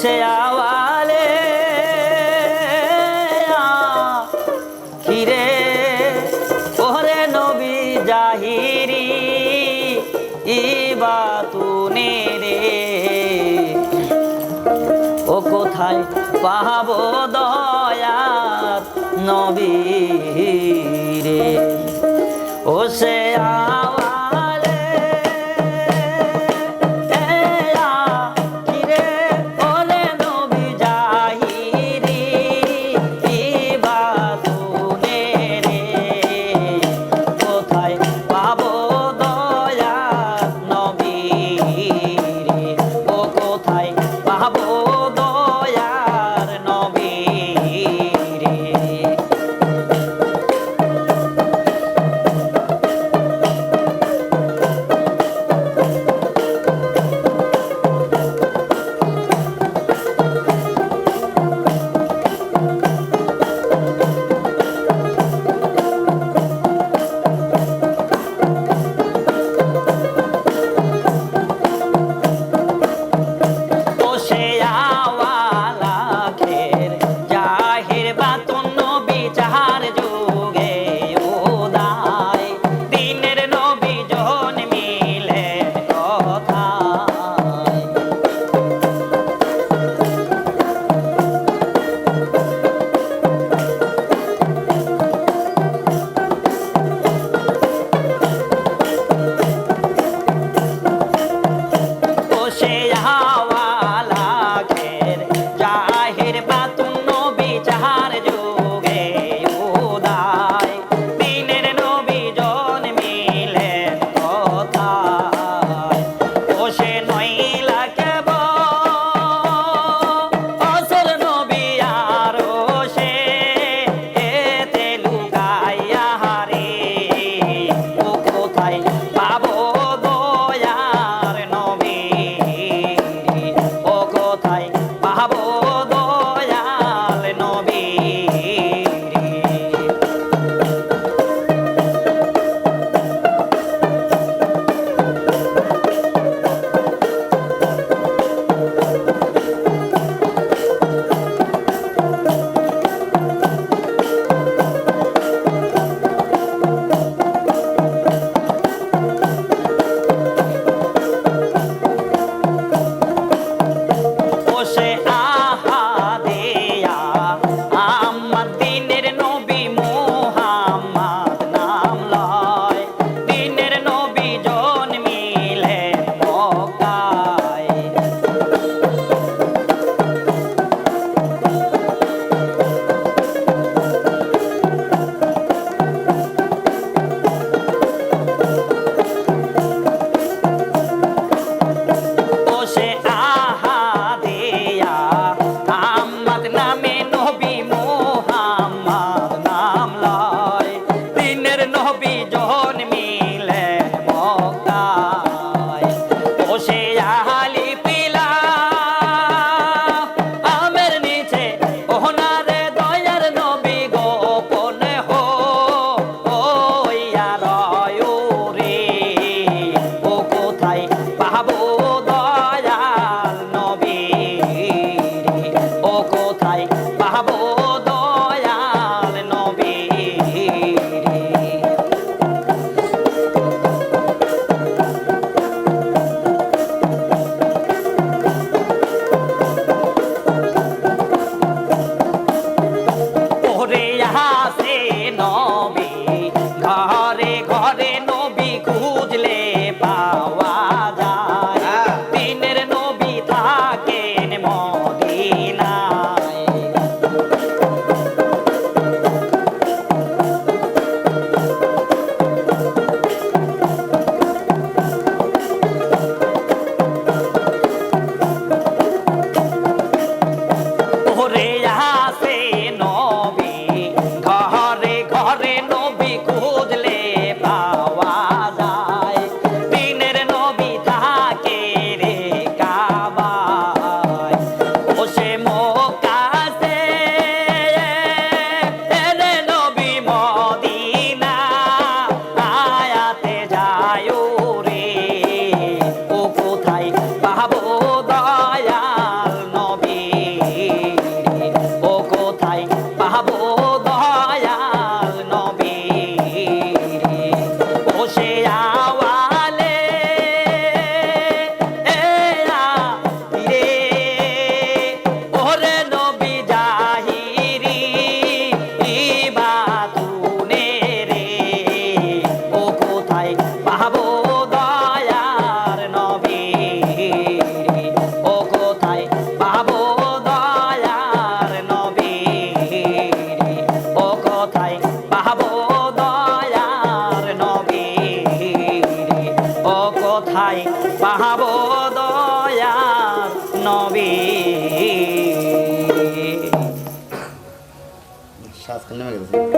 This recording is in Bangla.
সে আওয়ালে খিরে ওরে নবী জাহিরি, ইবাতুনে রে। ও কোথায় পাব দয়াত নবী রে? ও সে পাবো கூ কথাই পাহাব দয়া নবী। শ্বাস গেছে।